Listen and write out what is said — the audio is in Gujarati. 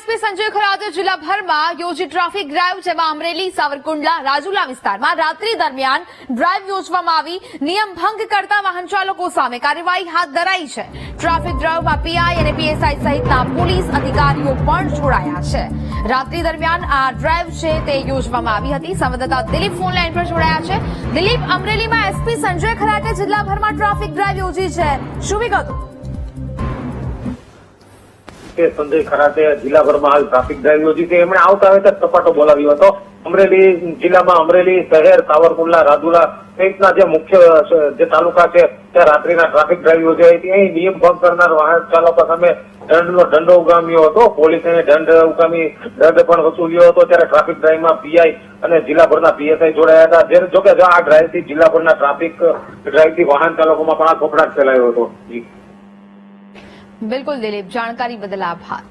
એસપી સંજય ખરાતે જિલ્લાભરમાં યોજી ટ્રાફિક ડ્રાઈવ જેમાં અમરેલી, સાવરકુંડલા, રાજુલા વિસ્તારમાં રાત્રિ દરમિયાન ડ્રાઈવ યોજવામાં આવી. નિયમ ભંગ કરતા વાહન ચાલકો સામે કાર્યવાહી હાથ ધરાઈ છે. ટ્રાફિક ડ્રાઈવમાં પીઆઈ અને પીએસઆઈ સહિતના પોલીસ અધિકારીઓ પણ જોડાયા છે. રાત્રિ દરમિયાન આ ડ્રાઈવ છે તે યોજવામાં આવી હતી. સંવાદદાતા દિલીપ ફોન લાઈન પર જોડાયા છે. દિલીપ, અમરેલીમાં એસપી સંજય ખરાટે જિલ્લાભરમાં ટ્રાફિક ડ્રાઈવ યોજી છે. શું વિગતો? કે સંજય ખરાતે જિલ્લાભરમાં હાલ ટ્રાફિક ડ્રાઈવ યોજી છે. એમણે આવતા આવે સપાટો બોલાવ્યો હતો. અમરેલી જિલ્લામાં અમરેલી શહેર, સાવરકુંડલા, રાજુલા સહિતના જે મુખ્ય જે તાલુકા છે, ત્યાં રાત્રિના ટ્રાફિક ડ્રાઈવ યોજાઈ હતી. અહીં નિયમ ભંગ કરનાર વાહન ચાલકો સામે દંડનો દંડો ઉગામ્યો હતો. પોલીસે દંડ ઉગામી, દંડ પણ વસૂલ્યો હતો. ત્યારે ટ્રાફિક ડ્રાઈવમાં પીઆઈ અને જિલ્લાભરના પીએસઆઈ જોડાયા હતા. જોકે આ ડ્રાઈવથી જિલ્લાભરના ટ્રાફિક ડ્રાઈવથી વાહન ચાલકોમાં પણ આ ફેલાયો હતો. બિલકુલ દિલીપ જાણકારી બદલ આભાર.